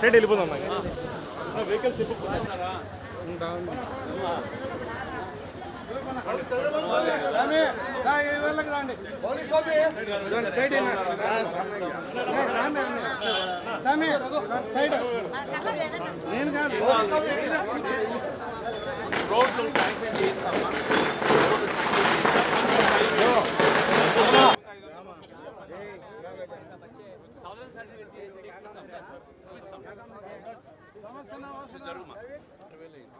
Straight వెళ్ళిపోదాం vehicles నేను కాదు రోడ్లు శాంక్షన్ చేయిస్తామా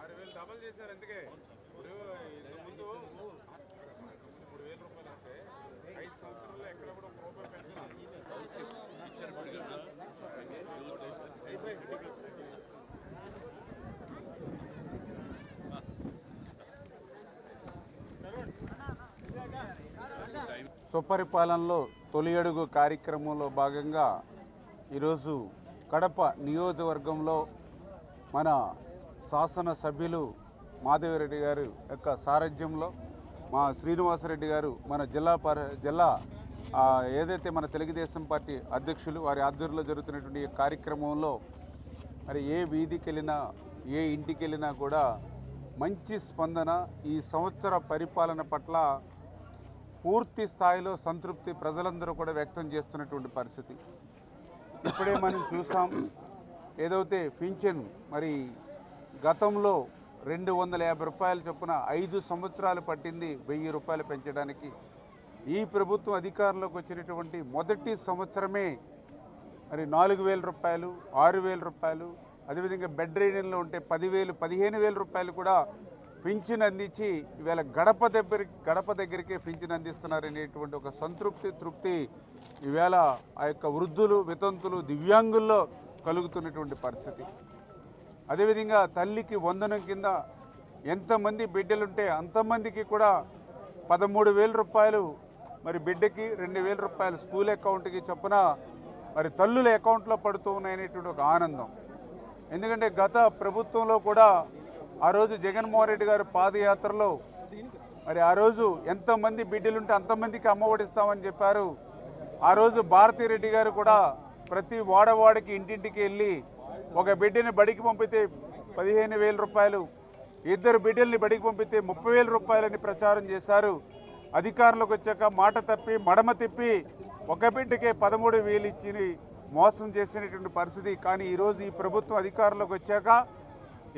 ఆరు వేలు డబల్ చేశారు అందుకే. ఇప్పుడు ఇంతకుముందు మూడు వేల రూపాయలు అంటే ఐదు సంవత్సరాల్లో ఎక్కడ కూడా ఒక రూపాయి పెంచలేదు సుపరిపాలనలో తొలి అడుగు కార్యక్రమంలో భాగంగా ఈరోజు కడప నియోజకవర్గంలో మన శాసన సభ్యులు మాధవిరెడ్డి గారు యొక్క సారథ్యంలో మా శ్రీనివాసరెడ్డి గారు మన జిల్లా పరి జిల్లా ఏదైతే మన తెలుగుదేశం పార్టీ అధ్యక్షులు వారి ఆధ్వర్యంలో జరుగుతున్నటువంటి కార్యక్రమంలో మరి ఏ వీధికి వెళ్ళినా ఏ ఇంటికి వెళ్ళినా కూడా మంచి స్పందన ఈ సంవత్సర పరిపాలన పట్ల పూర్తి స్థాయిలో సంతృప్తి ప్రజలందరూ కూడా వ్యక్తం చేస్తున్నటువంటి పరిస్థితి. ఇప్పుడే మనం చూసాం ఏదైతే పింఛన్ మరి గతంలో రెండు వందల యాభై రూపాయల చొప్పున ఐదు సంవత్సరాలు పట్టింది వెయ్యి రూపాయలు పెంచడానికి. ఈ ప్రభుత్వం అధికారంలోకి వచ్చినటువంటి మొదటి సంవత్సరమే మరి నాలుగు వేల రూపాయలు ఆరు వేల రూపాయలు అదేవిధంగా బెడ్ రీడింగ్లో ఉంటే పదివేలు పదిహేను వేల రూపాయలు కూడా పింఛన్ అందించి ఇవాళ గడప దగ్గర గడప దగ్గరికే పింఛన్ అందిస్తున్నారనేటువంటి ఒక సంతృప్తి తృప్తి ఈవేళ ఆ యొక్క వృద్ధులు వితంతులు దివ్యాంగుల్లో కలుగుతున్నటువంటి పరిస్థితి. అదేవిధంగా తల్లికి వందనం కింద ఎంతమంది బిడ్డలుంటే అంతమందికి కూడా పదమూడు వేల రూపాయలు మరి బిడ్డకి రెండు వేల రూపాయలు స్కూల్ అకౌంట్కి చొప్పున మరి తల్లుల అకౌంట్లో పడుతూ ఉన్నాయనేటువంటి ఒక ఆనందం. ఎందుకంటే గత ప్రభుత్వంలో కూడా ఆ రోజు జగన్మోహన్ రెడ్డి గారు పాదయాత్రలో మరి ఆ రోజు ఎంతమంది బిడ్డలుంటే అంతమందికి అమ్మఒడిస్తామని చెప్పారు. ఆ రోజు భారతీ రెడ్డి గారు కూడా ప్రతి వాడవాడికి ఇంటింటికి వెళ్ళి ఒక బిడ్డని బడికి పంపితే పదిహేను వేల రూపాయలు ఇద్దరు బిడ్డల్ని బడికి పంపితే ముప్పై వేల రూపాయలని ప్రచారం చేశారు. అధికారంలోకి వచ్చాక మాట తప్పి మడమ తిప్పి ఒక బిడ్డకే పదమూడు వేలు ఇచ్చి మోసం చేసినటువంటి పరిస్థితి. కానీ ఈరోజు ఈ ప్రభుత్వం అధికారంలోకి వచ్చాక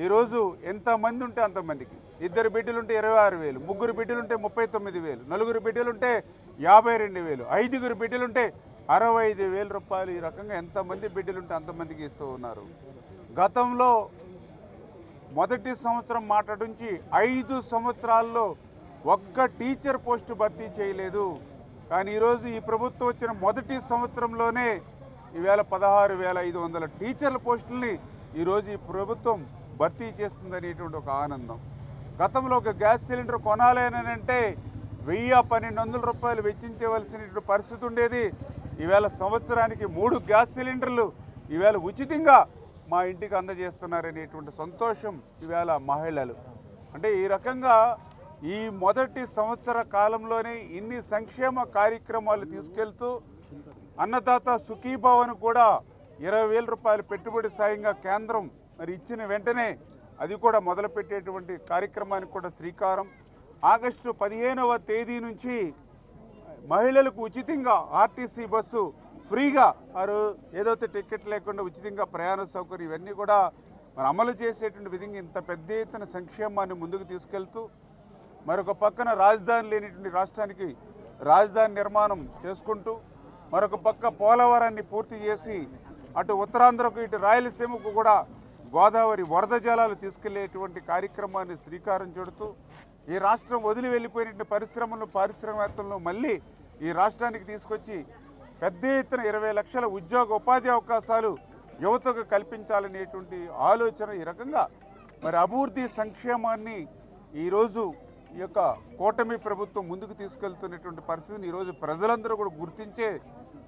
ఈరోజు ఎంతమంది ఉంటే అంతమందికి ఇద్దరు బిడ్డలుంటే ఇరవై ఆరు వేలు ముగ్గురు బిడ్డలుంటే ముప్పై తొమ్మిది వేలు నలుగురు బిడ్డలుంటే యాభై రెండు వేలు ఐదుగురు బిడ్డలుంటే అరవై ఐదు వేల రూపాయలు ఈ రకంగా ఎంతమంది బిడ్డలుంటే అంతమందికి ఇస్తూ ఉన్నారు. గతంలో మొదటి సంవత్సరం మాట నుంచి ఐదు సంవత్సరాల్లో ఒక్క టీచర్ పోస్టు భర్తీ చేయలేదు. కానీ ఈరోజు ఈ ప్రభుత్వం వచ్చిన మొదటి సంవత్సరంలోనే ఈవేళ పదహారు వేల ఐదు వందల టీచర్ల పోస్టుల్ని ఈరోజు ఈ ప్రభుత్వం భర్తీ చేస్తుందనేటువంటి ఒక ఆనందం. గతంలో ఒక గ్యాస్ సిలిండర్ కొనాలేనంటే వెయ్యి పన్నెండు వందల రూపాయలు వెచ్చించవలసినటువంటి పరిస్థితి ఉండేది. ఈవేళ సంవత్సరానికి మూడు గ్యాస్ సిలిండర్లు ఈవేళ ఉచితంగా మా ఇంటికి అందజేస్తున్నారనేటువంటి సంతోషం ఈవేళ మహిళలు. అంటే ఈ రకంగా ఈ మొదటి సంవత్సర కాలంలోనే ఇన్ని సంక్షేమ కార్యక్రమాలు తీసుకెళ్తూ అన్నదాత సుఖీభావను కూడా ఇరవై వేల రూపాయలు పెట్టుబడి సాయంగా కేంద్రం మరి ఇచ్చిన వెంటనే అది కూడా మొదలుపెట్టేటువంటి కార్యక్రమానికి కూడా శ్రీకారం. ఆగస్టు పదిహేనవ తేదీ నుంచి మహిళలకు ఉచితంగా ఆర్టీసీ బస్సు ఫ్రీగా వారు ఏదైతే టికెట్ లేకుండా ఉచితంగా ప్రయాణ సౌకర్యం ఇవన్నీ కూడా మరి అమలు చేసేటువంటి విధంగా ఇంత పెద్ద ఎత్తున సంక్షేమాన్ని ముందుకు తీసుకెళ్తూ మరొక పక్కన రాజధాని లేనిటువంటి రాష్ట్రానికి రాజధాని నిర్మాణం చేసుకుంటూ మరొక పక్క పోలవరాన్ని పూర్తి చేసి అటు ఉత్తరాంధ్రకు ఇటు రాయలసీమకు కూడా గోదావరి వరద జలాలు తీసుకెళ్ళేటువంటి కార్యక్రమాన్ని శ్రీకారం చుడుతూ ఈ రాష్ట్రం వదిలి వెళ్ళిపోయిన పరిశ్రమలను పారిశ్రామికవేత్తలను మళ్ళీ ఈ రాష్ట్రానికి తీసుకొచ్చి పెద్ద ఎత్తున ఇరవై లక్షల ఉద్యోగ ఉపాధి అవకాశాలు యువతకు కల్పించాలనేటువంటి ఆలోచన ఈ రకంగా. మరి అభివృద్ధి సంక్షేమాన్ని ఈరోజు ఈ యొక్క కూటమి ప్రభుత్వం ముందుకు తీసుకెళ్తున్నటువంటి పరిస్థితిని ఈరోజు ప్రజలందరూ కూడా గుర్తించే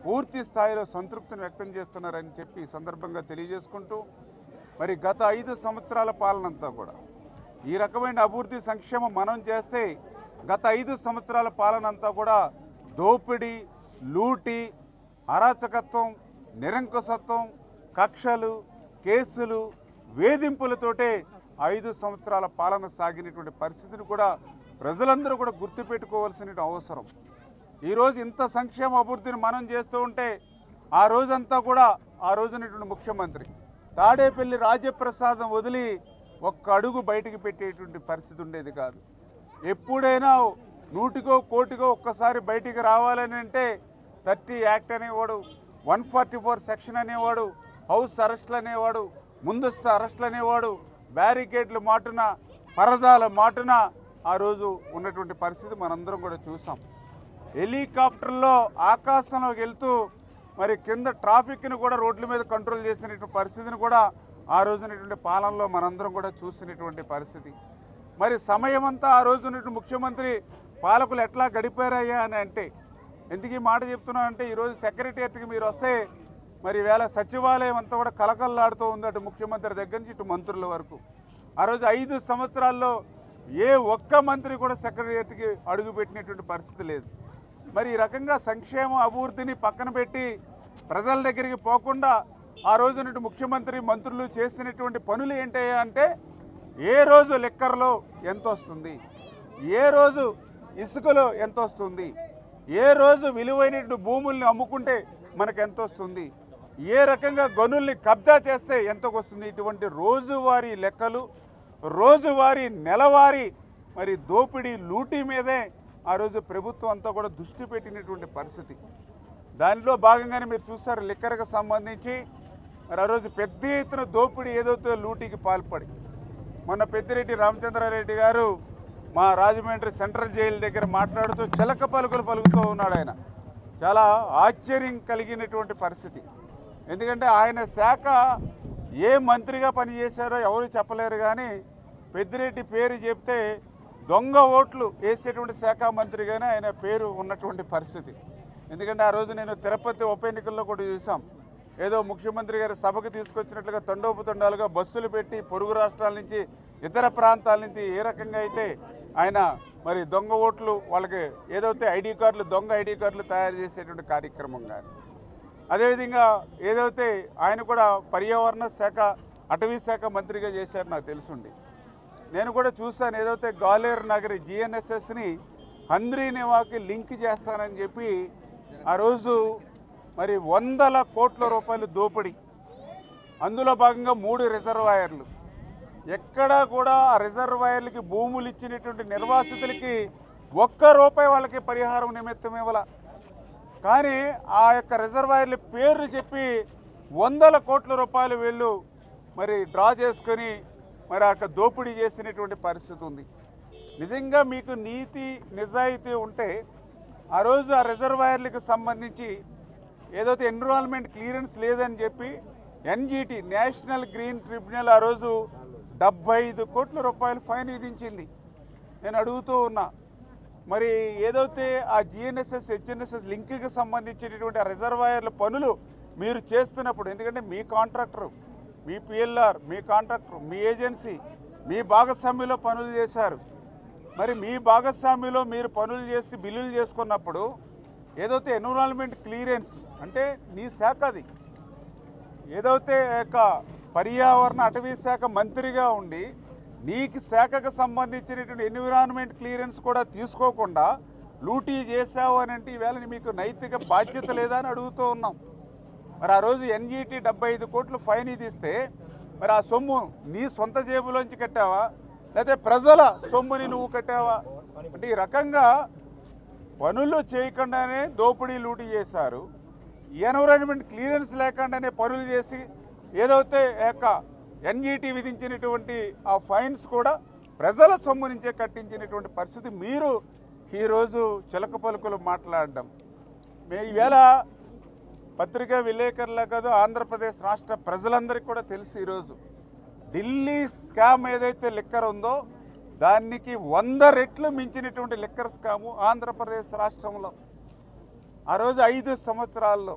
పూర్తి స్థాయిలో సంతృప్తిని వ్యక్తం చేస్తున్నారని చెప్పి సందర్భంగా తెలియజేసుకుంటూ మరి గత ఐదు సంవత్సరాల పాలనంతా కూడా ఈ రకమైన అభివృద్ధి సంక్షేమం మనం చేస్తే గత ఐదు సంవత్సరాల పాలన అంతా కూడా దోపిడీ లూటి అరాచకత్వం నిరంకుశత్వం కక్షలు కేసులు వేధింపులతోటే ఐదు సంవత్సరాల పాలన సాగినటువంటి పరిస్థితిని కూడా ప్రజలందరూ కూడా గుర్తుపెట్టుకోవాల్సిన అవసరం. ఈరోజు ఇంత సంక్షేమ అభివృద్ధిని మనం చేస్తూ ఉంటే ఆ రోజంతా కూడా ఆ రోజునటువంటి ముఖ్యమంత్రి తాడేపల్లి రాజప్రసాదం వదిలి ఒక్క అడుగు బయటికి పెట్టేటువంటి పరిస్థితి ఉండేది కాదు. ఎప్పుడైనా నూటికో కోటికో ఒక్కసారి బయటికి రావాలని అంటే థర్టీ యాక్ట్ అనేవాడు వన్ ఫార్టీ ఫోర్ సెక్షన్ అనేవాడు హౌస్ అరెస్టులు అనేవాడు ముందస్తు అరెస్టులు అనేవాడు బ్యారికేడ్లు మాటున పరదాల మాటున ఆ రోజు ఉన్నటువంటి పరిస్థితి మనందరం కూడా చూసాం. హెలికాప్టర్లో ఆకాశంలోకి వెళ్తూ మరి కింద ట్రాఫిక్ని కూడా రోడ్ల మీద కంట్రోల్ చేసినటువంటి పరిస్థితిని కూడా ఆ రోజునటువంటి పాలనలో మనందరం కూడా చూసినటువంటి పరిస్థితి. మరి సమయం అంతా ఆ రోజునటువంటి ముఖ్యమంత్రి పాలకులు ఎట్లా గడిపారయ్యా అని అంటే ఎందుకు ఈ మాట చెప్తున్నా అంటే ఈరోజు సెక్రటేరియట్కి మీరు వస్తే మరి వేళ సచివాలయం అంతా కూడా కలకల్లాడుతూ ఉంది అటు ముఖ్యమంత్రి దగ్గర నుంచి ఇటు మంత్రుల వరకు. ఆ రోజు ఐదు సంవత్సరాల్లో ఏ ఒక్క మంత్రి కూడా సెక్రటేరియట్కి అడుగుపెట్టినటువంటి పరిస్థితి లేదు. మరి ఈ రకంగా సంక్షేమ అభివృద్ధిని పక్కన పెట్టి ప్రజల దగ్గరికి పోకుండా ఆ రోజు నుండి ముఖ్యమంత్రి మంత్రులు చేసినటువంటి పనులు ఏంటయ్యా అంటే ఏ రోజు లెక్కర్లో ఎంత వస్తుంది? ఏ రోజు ఇసుకలో ఎంత వస్తుంది? ఏ రోజు విలువైన భూముల్ని అమ్ముకుంటే మనకు ఎంత వస్తుంది? ఏ రకంగా గనుల్ని కబ్జా చేస్తే ఎంతకు వస్తుంది? ఇటువంటి రోజువారీ లెక్కలు రోజువారీ నెలవారీ మరి దోపిడీ లూటీ మీదే ఆ రోజు ప్రభుత్వం అంతా కూడా దృష్టి పెట్టినటువంటి పరిస్థితి. దానిలో భాగంగానే మీరు చూస్తారు లిక్కర్కి సంబంధించి మరి ఆ రోజు పెద్ద ఎత్తున దోపిడీ ఏదైతే లూటీకి పాల్పడి మొన్న పెద్దిరెడ్డి రామచంద్రారెడ్డి గారు మా రాజమండ్రి సెంట్రల్ జైలు దగ్గర మాట్లాడుతూ చిలక పలుకులు పలుకుతూ ఉన్నాడు ఆయన. చాలా ఆశ్చర్యం కలిగినటువంటి పరిస్థితి. ఎందుకంటే ఆయన శాఖ ఏ మంత్రిగా పనిచేశారో ఎవరు చెప్పలేరు కానీ పెద్దిరెడ్డి పేరు చెప్తే దొంగ ఓట్లు వేసేటువంటి శాఖ మంత్రిగానే ఆయన పేరు ఉన్నటువంటి పరిస్థితి. ఎందుకంటే ఆ రోజు నేను తిరుపతి ఉప ఎన్నికల్లో కూడా చూసాం ఏదో ముఖ్యమంత్రి గారి సభకు తీసుకొచ్చినట్లుగా తండోపుతండాలుగా బస్సులు పెట్టి పొరుగు రాష్ట్రాల నుంచి ఇతర ప్రాంతాల నుంచి ఏ రకంగా అయితే ఆయన మరి దొంగ ఓట్లు వాళ్ళకి ఏదైతే ఐడి కార్డులు దొంగ ఐడి కార్డులు తయారు చేసేటువంటి కార్యక్రమం కానీ అదేవిధంగా ఏదైతే ఆయన కూడా పర్యావరణ శాఖ అటవీ శాఖ మంత్రిగా చేశారు నాకు తెలుసుండి. నేను కూడా చూశాను ఏదైతే గ్వాలియర్ నగరి జిఎన్ఎస్ఎస్ని హంద్రీనివాకి లింక్ చేస్తానని చెప్పి ఆ రోజు మరి వందల కోట్ల రూపాయలు దోపిడీ. అందులో భాగంగా మూడు రిజర్వాయర్లు. ఎక్కడా కూడా ఆ రిజర్వాయర్లకి భూములు ఇచ్చినటువంటి నిర్వాసితులకి ఒక్క రూపాయి వాళ్ళకి పరిహారం నిమిత్తం ఇవ్వాల. కానీ ఆ యొక్క రిజర్వాయర్ల పేర్లు చెప్పి వందల కోట్ల రూపాయలు వీళ్ళు మరి డ్రా చేసుకొని మరి ఆ దోపిడీ చేసినటువంటి పరిస్థితి ఉంది. నిజంగా మీకు నీతి నిజాయితీ ఉంటే ఆ రోజు ఆ రిజర్వాయర్లకు సంబంధించి ఏదైతే ఎన్విరాన్మెంట్ క్లియరెన్స్ లేదని చెప్పి ఎన్జీటీ నేషనల్ గ్రీన్ ట్రిబ్యునల్ ఆ రోజు డెబ్బై ఐదు కోట్ల రూపాయలు ఫైన్ విధించింది. నేను అడుగుతూ ఉన్నా మరి ఏదైతే ఆ జిఎన్ఎస్ఎస్ హెచ్ఎన్ఎస్ఎస్ లింక్కి సంబంధించినటువంటి ఆ రిజర్వాయర్ల పనులు మీరు చేస్తున్నప్పుడు ఎందుకంటే మీ కాంట్రాక్టరు మీ పిఎల్ఆర్ మీ కాంట్రాక్టర్ మీ ఏజెన్సీ మీ భాగస్వామ్యంలో పనులు చేశారు. మరి మీ భాగస్వామ్యంలో మీరు పనులు చేసి బిల్లులు చేసుకున్నప్పుడు ఏదైతే ఎన్విరాన్మెంట్ క్లియరెన్స్ అంటే నీ శాఖ అది. ఏదైతే యొక్క పర్యావరణ అటవీ శాఖ మంత్రిగా ఉండి నీకు శాఖకు సంబంధించినటువంటి ఎన్విరాన్మెంట్ క్లియరెన్స్ కూడా తీసుకోకుండా లూటీ చేసావు అని అంటే ఈవేళ మీకు నైతిక బాధ్యత లేదా అని అడుగుతూ ఉన్నాం. మరి ఆ రోజు ఎన్జీటీ డెబ్బై ఐదు కోట్లు ఫైన్ ఇదిస్తే మరి ఆ సొమ్ము నీ సొంత జేబులోంచి కట్టావా? లేకపోతే ప్రజల సొమ్ముని నువ్వు కట్టావా? అంటే ఈ రకంగా పనులు చేయకుండానే దోపిడీ లూటీ చేశారు. ఎన్విరాన్మెంట్ క్లియరెన్స్ లేకుండానే పనులు చేసి ఏదైతే యొక్క ఎన్ఈటీ విధించినటువంటి ఆ ఫైన్స్ కూడా ప్రజల సొమ్ము నుంచే కట్టించినటువంటి పరిస్థితి మీరు ఈరోజు చిలక పలుకులు మాట్లాడడం. మే ఈవేళ పత్రికా విలేకరులే కాదు ఆంధ్రప్రదేశ్ రాష్ట్ర ప్రజలందరికీ కూడా తెలుసు ఈరోజు. ఢిల్లీ స్కామ్ ఏదైతే లిక్కర్ ఉందో దానికి వంద రెట్లు మించినటువంటి లిక్కర్ స్కాము ఆంధ్రప్రదేశ్ రాష్ట్రంలో. ఆ రోజు ఐదు సంవత్సరాల్లో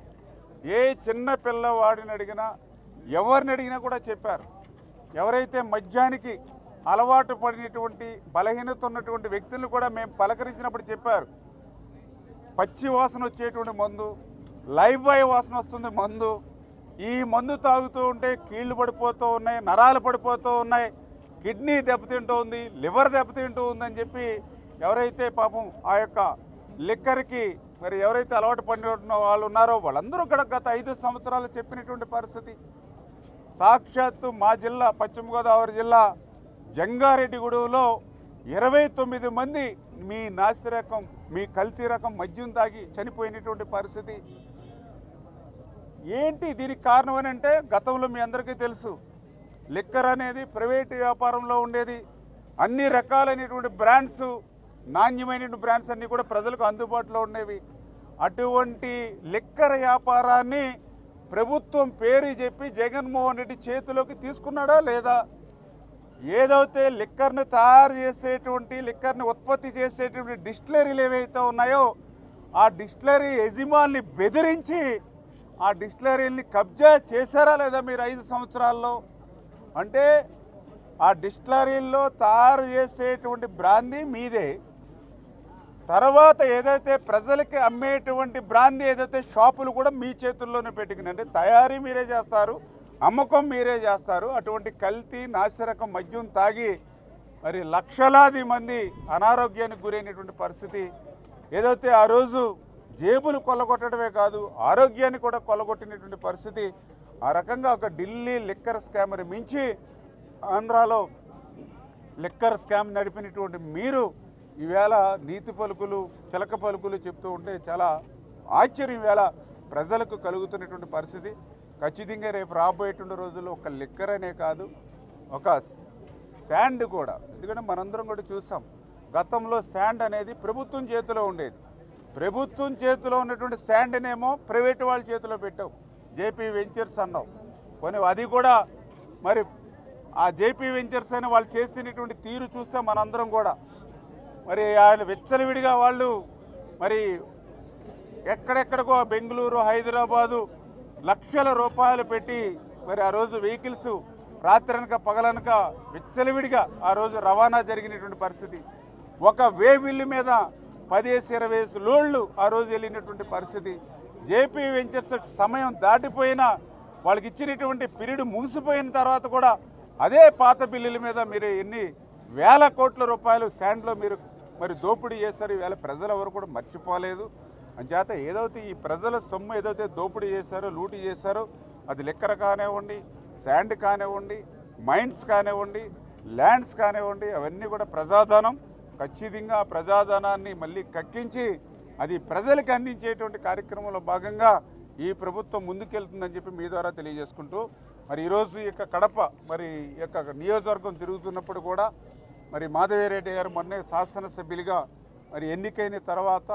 ఏ చిన్న పిల్లవాడిని అడిగినా ఎవరిని అడిగినా కూడా చెప్పారు. ఎవరైతే మద్యానికి అలవాటు పడినటువంటి బలహీనత ఉన్నటువంటి వ్యక్తులను కూడా మేము పలకరించినప్పుడు చెప్పారు. పచ్చి వాసన వచ్చేటువంటి మందు లైవ్ బాయ్ వాసన వస్తుంది మందు. ఈ మందు తాగుతూ ఉంటే కీళ్ళు పడిపోతూ ఉన్నాయి నరాలు పడిపోతూ ఉన్నాయి కిడ్నీ దెబ్బతింటూ ఉంది లివర్ దెబ్బతింటూ ఉందని చెప్పి ఎవరైతే పాపం ఆ యొక్క లిక్కర్కి మరి ఎవరైతే అలవాటు పడిన వాళ్ళు ఉన్నారో వాళ్ళందరూ కూడా గత ఐదు సంవత్సరాలు చెప్పినటువంటి పరిస్థితి. సాక్షాత్తు మా జిల్లా పశ్చిమ గోదావరి జిల్లా జంగారెడ్డిగూడెంలో ఇరవై తొమ్మిది మంది మీ నాసి రకం మీ కల్తీ రకం మద్యం తాగి చనిపోయినటువంటి పరిస్థితి. ఏంటి దీనికి కారణం అని అంటే గతంలో మీ అందరికీ తెలుసు. లిక్కర్ అనేది ప్రైవేట్ వ్యాపారంలో ఉండేది. అన్ని రకాలైనటువంటి బ్రాండ్స్ నాణ్యమైన బ్రాండ్స్ అన్నీ కూడా ప్రజలకు అందుబాటులో ఉండేవి అటువంటి లిక్కర్ వ్యాపారాన్ని ప్రభుత్వం పేరు చెప్పి జగన్మోహన్ రెడ్డి చేతిలోకి తీసుకున్నాడా లేదా? ఏదైతే లిక్కర్ని తయారు చేసేటువంటి లిక్కర్ని ఉత్పత్తి చేసేటువంటి డిస్టిలరీలు ఏవైతే ఉన్నాయో ఆ డిస్టిలరీ యజమాని బెదిరించి ఆ డిస్టిలరీని కబ్జా చేశారా లేదా మీరు ఐదు సంవత్సరాల్లో? అంటే ఆ డిస్టిలరీల్లో తయారు చేసేటువంటి బ్రాందీ మీదే. తర్వాత ఏదైతే ప్రజలకి అమ్మేటువంటి బ్రాంది ఏదైతే షాపులు కూడా మీ చేతుల్లోనే పెట్టుకునండి తయారీ మీరే చేస్తారు అమ్మకం మీరే చేస్తారు అటువంటి కల్తీ నాసిరకం మద్యం తాగి మరి లక్షలాది మంది అనారోగ్యానికి గురైనటువంటి పరిస్థితి. ఏదైతే ఆ రోజు జేబులు కొల్లగొట్టడమే కాదు ఆరోగ్యాన్ని కూడా కొల్లగొట్టినటువంటి పరిస్థితి. ఆ రకంగా ఒక ఢిల్లీ లిక్కర్ స్కామ్ని మించి ఆంధ్రాలో లిక్కర్ స్కామ్ నడిపినటువంటి మీరు ఈవేళ నీతి పలుకులు చిలక పలుకులు చెప్తూ ఉంటే చాలా ఆశ్చర్యం వేళ ప్రజలకు కలుగుతున్నటువంటి పరిస్థితి. ఖచ్చితంగా రేపు రాబోయేటువంటి రోజుల్లో ఒక లిక్కర్ అనే కాదు ఒక శాండ్ కూడా. ఎందుకంటే మనందరం కూడా చూసాం గతంలో శాండ్ అనేది ప్రభుత్వం చేతిలో ఉండేది. ప్రభుత్వం చేతిలో ఉన్నటువంటి శాండ్నేమో ప్రైవేట్ వాళ్ళ చేతిలో పెట్టావు జేపీ వెంచర్స్ అన్నావు. కొన్ని అది కూడా మరి ఆ జేపీ వెంచర్స్ అని వాళ్ళు చేసినటువంటి తీరు చూస్తే మనందరం కూడా మరి ఆయన విచ్చలవిడిగా వాళ్ళు మరి ఎక్కడెక్కడికో బెంగళూరు హైదరాబాదు లక్షల రూపాయలు పెట్టి మరి ఆ రోజు వెహికల్స్ రాత్రనక పగలనక విచ్చలవిడిగా ఆ రోజు రవాణా జరిగినటువంటి పరిస్థితి. ఒక వేవిల్లు మీద పదేసి ఇరవై లోళ్ళు ఆ రోజు వెళ్ళినటువంటి పరిస్థితి. జేపీ వెంచర్స్ సమయం దాటిపోయినా వాళ్ళకి ఇచ్చినటువంటి పీరియడ్ ముగిసిపోయిన తర్వాత కూడా అదే పాత బిల్లుల మీద మీరు ఎన్ని వేల కోట్ల రూపాయలు శాండ్లో మీరు మరి దోపిడీ చేశారు. ఈవేళ ప్రజలు ఎవరు కూడా మర్చిపోలేదు. అంచేత ఏదైతే ఈ ప్రజల సొమ్ము ఏదైతే దోపిడీ చేశారో లూటీ చేశారో అది లెక్కర కానివ్వండి శాండ్ కానివ్వండి మైన్స్ కానివ్వండి ల్యాండ్స్ కానివ్వండి అవన్నీ కూడా ప్రజాధనం. ఖచ్చితంగా ప్రజాధనాన్ని మళ్ళీ కక్కించి అది ప్రజలకు అందించేటువంటి కార్యక్రమంలో భాగంగా ఈ ప్రభుత్వం ముందుకెళ్తుందని చెప్పి మీ ద్వారా తెలియజేసుకుంటూ మరి ఈరోజు ఈ యొక్క కడప మరి ఈ యొక్క నియోజకవర్గం తిరుగుతున్నప్పుడు కూడా మరి మాధవిరెడ్డి గారు మొన్నే శాసనసభ్యులుగా మరి ఎన్నికైన తర్వాత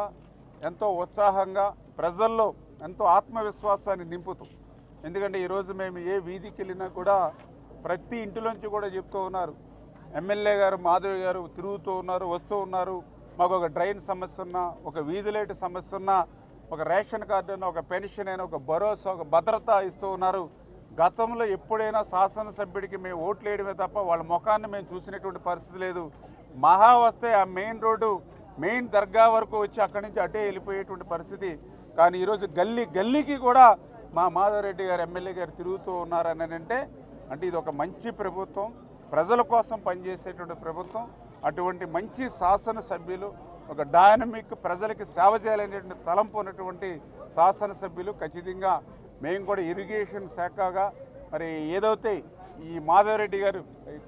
ఎంతో ఉత్సాహంగా ప్రజల్లో ఎంతో ఆత్మవిశ్వాసాన్ని నింపుతూ ఎందుకంటే ఈరోజు మేము ఏ వీధికి వెళ్ళినా కూడా ప్రతి ఇంటిలోంచి కూడా చెప్తూ ఉన్నారు. ఎమ్మెల్యే గారు మాధవి గారు తిరుగుతూ ఉన్నారు వస్తూ ఉన్నారు. మాకు ఒక డ్రైన్ సమస్య ఉన్నా ఒక వీధి లైట్ సమస్య ఉన్నా ఒక రేషన్ కార్డు అయినా ఒక పెన్షన్ అయినా ఒక భరోసా ఒక భద్రత ఇస్తూ ఉన్నారు. గతంలో ఎప్పుడైనా శాసనసభ్యుడికి మేము ఓట్లు వేయడమే తప్ప వాళ్ళ ముఖాన్ని మేము చూసినటువంటి పరిస్థితి లేదు. మహా వస్తే ఆ మెయిన్ రోడ్డు మెయిన్ దర్గా వరకు వచ్చి అక్కడి నుంచి అటే వెళ్ళిపోయేటువంటి పరిస్థితి. కానీ ఈరోజు గల్లీ గల్లీకి కూడా మా మాధవరెడ్డి గారు ఎమ్మెల్యే గారు తిరుగుతూ ఉన్నారని అంటే అంటే ఇది ఒక మంచి ప్రభుత్వం. ప్రజల కోసం పనిచేసేటువంటి ప్రభుత్వం. అటువంటి మంచి శాసనసభ్యులు ఒక డైనమిక్ ప్రజలకి సేవ చేయాలనేటువంటి తలంపు ఉన్నటువంటి శాసనసభ్యులు ఖచ్చితంగా మేము కూడా ఇరిగేషన్ శాఖగా మరి ఏదైతే ఈ మాధవరెడ్డి గారు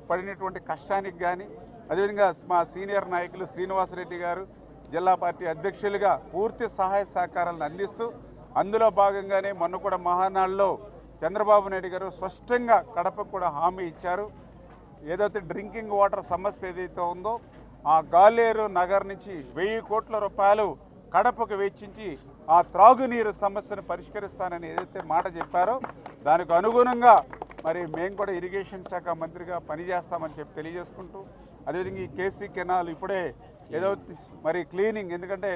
పడినటువంటి కష్టానికి కానీ అదేవిధంగా మా సీనియర్ నాయకులు శ్రీనివాసరెడ్డి గారు జిల్లా పార్టీ అధ్యక్షులుగా పూర్తి సహాయ సహకారాలను అందిస్తూ అందులో భాగంగానే మొన్న కూడా మహానాడులో చంద్రబాబు నాయుడు గారు స్పష్టంగా కడపకు కూడా హామీ ఇచ్చారు. ఏదైతే డ్రింకింగ్ వాటర్ సమస్య ఏదైతే ఉందో ఆ గాలేరు నగర్ నుంచి వెయ్యి కోట్ల రూపాయలు కడపకు వెచ్చించి ఆ త్రాగునీరు సమస్యను పరిష్కరిస్తానని ఏదైతే మాట చెప్పారో దానికి అనుగుణంగా మరి మేము కూడా ఇరిగేషన్ శాఖ మంత్రిగా పనిచేస్తామని చెప్పి తెలియజేసుకుంటూ అదేవిధంగా ఈ కేసీ కెనాల్ ఇప్పుడే ఏదో మరి క్లీనింగ్ ఎందుకంటే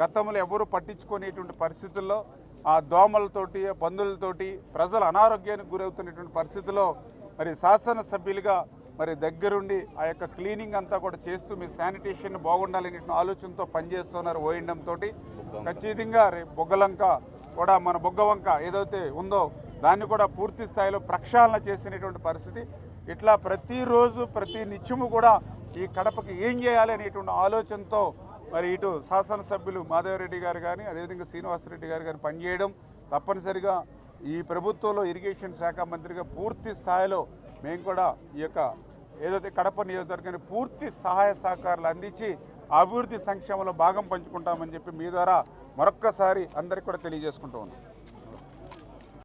గతంలో ఎవరు పట్టించుకునేటువంటి పరిస్థితుల్లో ఆ దోమలతోటి పందులతోటి ప్రజలు అనారోగ్యానికి గురవుతున్నటువంటి పరిస్థితుల్లో మరి శాసనసభ్యులుగా మరి దగ్గరుండి ఆ యొక్క క్లీనింగ్ అంతా కూడా చేస్తూ మీ శానిటేషన్ బాగుండాలనే ఆలోచనతో పనిచేస్తున్నారు ఓఎండం తోటి. ఖచ్చితంగా రేపు బొగ్గలంక కూడా మన బొగ్గవంక ఏదైతే ఉందో దాన్ని కూడా పూర్తి స్థాయిలో ప్రక్షాళన చేసినటువంటి పరిస్థితి. ఇట్లా ప్రతిరోజు ప్రతి నిత్యము కూడా ఈ కడపకి ఏం చేయాలి అనేటువంటి ఆలోచనతో మరి ఇటు శాసనసభ్యులు మాధవరెడ్డి గారు కానీ అదేవిధంగా శ్రీనివాసరెడ్డి గారు కానీ పనిచేయడం తప్పనిసరిగా ఈ ప్రభుత్వంలో ఇరిగేషన్ శాఖ మంత్రిగా పూర్తి స్థాయిలో మేము కూడా ఈ యొక్క ఏదైతే కడప నియోజకవర్గాన్ని పూర్తి సహాయ సహకారాలు అందించి అభివృద్ధి సంక్షేమంలో భాగం పంచుకుంటామని చెప్పి మీ ద్వారా మరొక్కసారి అందరికీ కూడా తెలియజేసుకుంటూ ఉన్నాం.